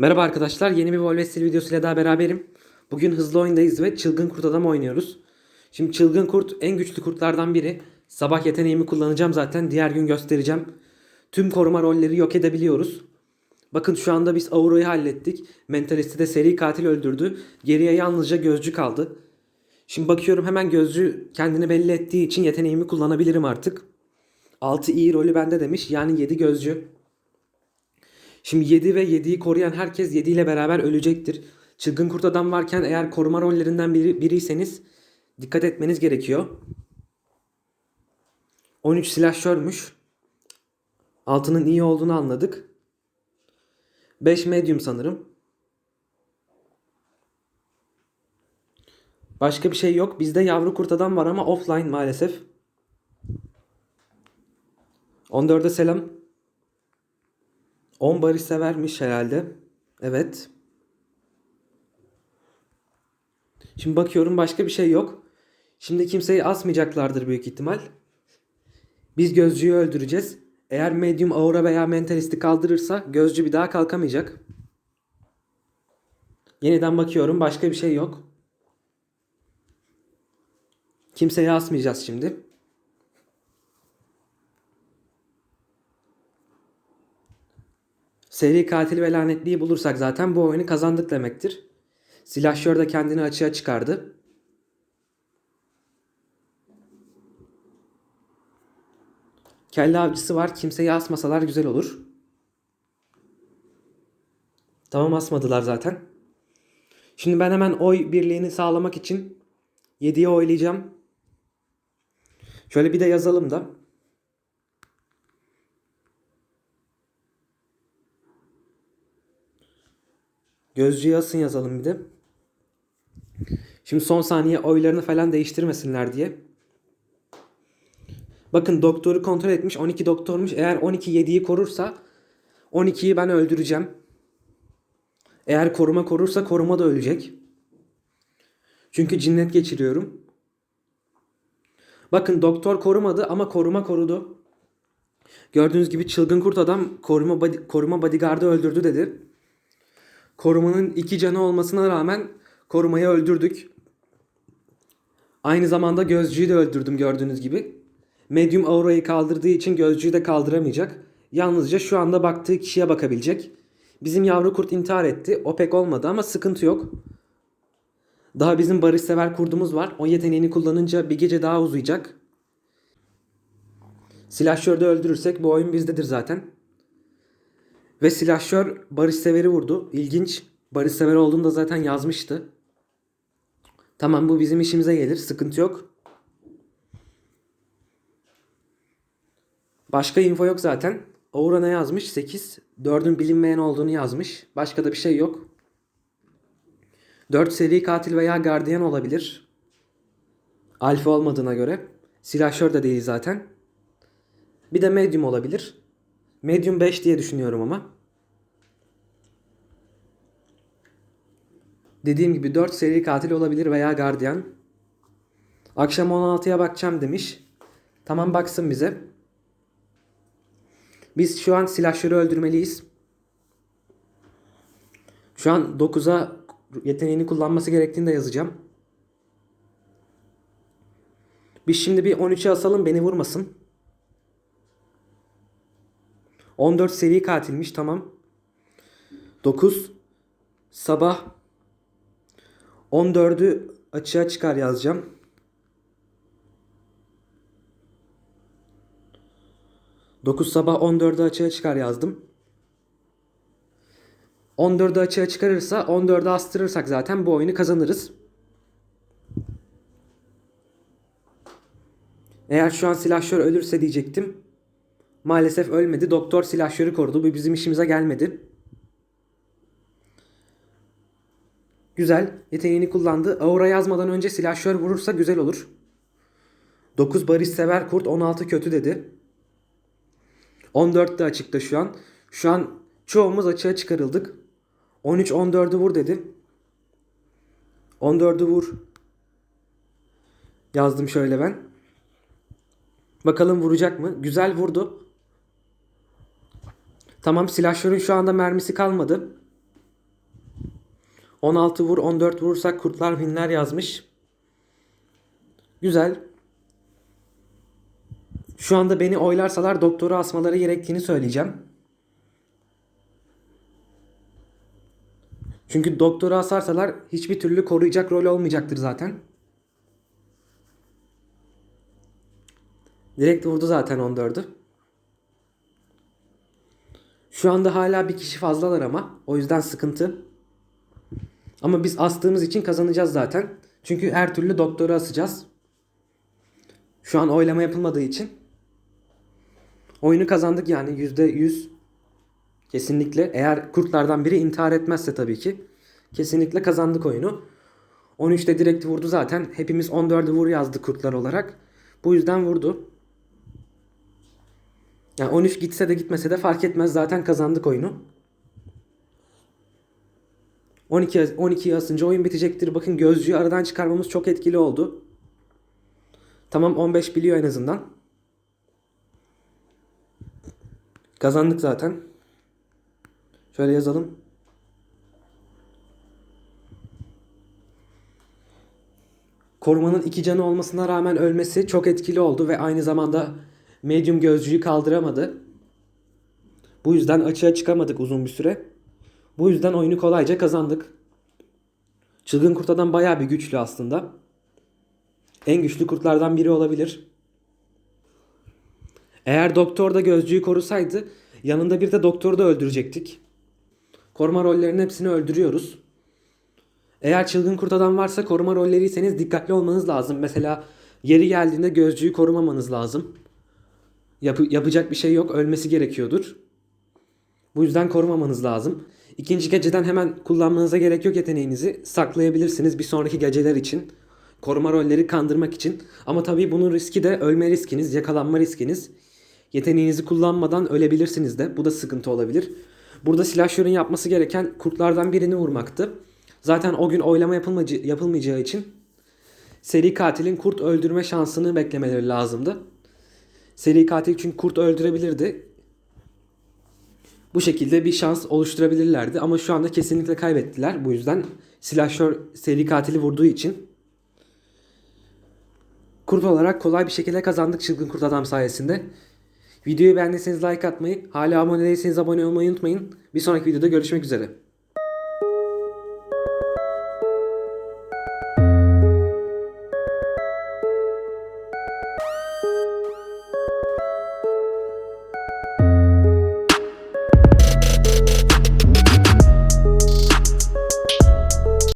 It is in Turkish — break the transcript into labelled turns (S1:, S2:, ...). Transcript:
S1: Merhaba arkadaşlar, yeni bir Volvestil videosuyla daha beraberim. Bugün hızlı oyundayız ve çılgın kurt adam oynuyoruz. Şimdi çılgın kurt en güçlü kurtlardan biri. Sabah yeteneğimi kullanacağım zaten, diğer gün göstereceğim. Tüm koruma rolleri yok edebiliyoruz. Bakın şu anda biz Aura'yı hallettik. Mentalisti de seri katil öldürdü. Geriye yalnızca gözcü kaldı. Şimdi bakıyorum hemen gözcü kendini belli ettiği için yeteneğimi kullanabilirim artık. 6 iyi rolü bende demiş. Yani 7 gözcü. Şimdi 7 ve 7'yi koruyan herkes 7 ile beraber ölecektir. Çılgın kurt adam varken eğer koruma rollerinden biri, biriyseniz dikkat etmeniz gerekiyor. 13 silahşörmüş. Altının iyi olduğunu anladık. 5 medium sanırım. Başka bir şey yok. Bizde yavru kurt adam var ama offline maalesef. 14'e selam. 10 barış severmiş herhalde. Evet. Şimdi bakıyorum başka bir şey yok. Şimdi kimseyi asmayacaklardır büyük ihtimal. Biz gözcüyü öldüreceğiz. Eğer medium aura veya mentalisti kaldırırsa gözcü bir daha kalkamayacak. Yeniden bakıyorum başka bir şey yok. Kimseyi asmayacağız şimdi. Seri katil ve lanetliyi bulursak zaten bu oyunu kazandık demektir. Silahşör de kendini açığa çıkardı. Kelle avcısı var. Kimseyi asmasalar güzel olur. Tamam asmadılar zaten. Şimdi ben hemen oy birliğini sağlamak için 7'ye oylayacağım. Şöyle bir de yazalım da. Gözcüye asın yazalım bir de. Şimdi son saniye oylarını falan değiştirmesinler diye. Bakın doktoru kontrol etmiş. 12 doktormuş. Eğer 12 7'yi korursa 12'yi ben öldüreceğim. Eğer koruma korursa koruma da ölecek. Çünkü cinnet geçiriyorum. Bakın doktor korumadı ama koruma korudu. Gördüğünüz gibi çılgın kurt adam koruma body, koruma bodyguard'ı öldürdü dedi. Korumanın iki canı olmasına rağmen korumayı öldürdük. Aynı zamanda gözcüyü de öldürdüm gördüğünüz gibi. Medium aura'yı kaldırdığı için gözcüyü de kaldıramayacak. Yalnızca şu anda baktığı kişiye bakabilecek. Bizim yavru kurt intihar etti. O pek olmadı ama sıkıntı yok. Daha bizim barışsever kurdumuz var. O yeteneğini kullanınca bir gece daha uzayacak. Silahşörü de öldürürsek bu oyun bizdedir zaten. Ve silahşör barışseveri vurdu. İlginç. Barışsever olduğunu da zaten yazmıştı. Tamam bu bizim işimize gelir. Sıkıntı yok. Başka info yok zaten. Aura ne yazmış? 8. 4'ün bilinmeyen olduğunu yazmış. Başka da bir şey yok. 4 seri katil veya gardiyan olabilir. Alfa olmadığına göre. Silahşör de değil zaten. Bir de medium olabilir. Medium 5 diye düşünüyorum ama. Dediğim gibi 4 seri katil olabilir veya gardiyan. Akşam 16'ya bakacağım demiş. Tamam baksın bize. Biz şu an silahşörü öldürmeliyiz. Şu an 9'a yeteneğini kullanması gerektiğini de yazacağım. Biz şimdi bir 13'e asalım beni vurmasın. 14 seri katilmiş tamam. 9 sabah 14'ü açığa çıkar yazacağım. Dokuz sabah 14'ü açığa çıkar yazdım. 14'ü açığa çıkarırsa 14'ü astırırsak zaten bu oyunu kazanırız. Eğer şu an silahşör ölürse diyecektim. Maalesef ölmedi. Doktor silahşörü korudu. Bu bizim işimize gelmedi. Güzel. Yeteneğini kullandı. Aura yazmadan önce silahşör vurursa güzel olur. 9 barış sever kurt 16 kötü dedi. 14 de açıkta şu an. Şu an çoğumuz açığa çıkarıldık. 13 14'ü vur dedi. 14'ü vur. Yazdım şöyle ben. Bakalım vuracak mı? Güzel vurdu. Tamam silahşörün şu anda mermisi kalmadı. 16 vur 14 vurursak kurtlar winler yazmış. Güzel. Şu anda beni oylarsalar doktoru asmaları gerektiğini söyleyeceğim. Çünkü doktoru asarsalar hiçbir türlü koruyacak rol olmayacaktır zaten. Direkt vurdu zaten 14'ü. Şu anda hala bir kişi fazlalar ama. O yüzden sıkıntı. Ama biz astığımız için kazanacağız zaten. Çünkü her türlü doktoru asacağız. Şu an oylama yapılmadığı için. Oyunu kazandık yani %100 kesinlikle. Eğer kurtlardan biri intihar etmezse tabii ki. Kesinlikle kazandık oyunu. 13'te direkt vurdu zaten. Hepimiz 14'ü vur yazdık kurtlar olarak. Bu yüzden vurdu. Yani 13 gitse de gitmese de fark etmez. Zaten kazandık oyunu. 12 12'yi asınca oyun bitecektir. Bakın gözcüyü aradan çıkarmamız çok etkili oldu. Tamam 15 biliyor en azından. Kazandık zaten. Şöyle yazalım. Korumanın iki canı olmasına rağmen ölmesi çok etkili oldu ve aynı zamanda medium gözcüyü kaldıramadı. Bu yüzden açığa çıkamadık uzun bir süre. Bu yüzden oyunu kolayca kazandık. Çılgın kurt adam bayağı bir güçlü aslında. En güçlü kurtlardan biri olabilir. Eğer doktor da gözcüyü korusaydı yanında bir de doktoru da öldürecektik. Koruma rollerinin hepsini öldürüyoruz. Eğer çılgın kurt adam varsa koruma rolleriyseniz dikkatli olmanız lazım. Mesela yeri geldiğinde gözcüyü korumamanız lazım. Yapı, yapacak bir şey yok. Ölmesi gerekiyordur. Bu yüzden korumamanız lazım. İkinci geceden hemen kullanmanıza gerek yok yeteneğinizi. Saklayabilirsiniz bir sonraki geceler için. Koruma rolleri kandırmak için. Ama tabii bunun riski de ölme riskiniz, yakalanma riskiniz. Yeteneğinizi kullanmadan ölebilirsiniz de. Bu da sıkıntı olabilir. Burada silahşörün yapması gereken kurtlardan birini vurmaktı. Zaten o gün oylama yapılmayacağı için seri katilin kurt öldürme şansını beklemeleri lazımdı. Seri katil çünkü kurt öldürebilirdi. Bu şekilde bir şans oluşturabilirlerdi ama şu anda kesinlikle kaybettiler. Bu yüzden silahşör seri katili vurduğu için kurt olarak kolay bir şekilde kazandık çılgın kurt adam sayesinde. Videoyu beğendiyseniz like atmayı, hala abone değilseniz abone olmayı unutmayın. Bir sonraki videoda görüşmek üzere.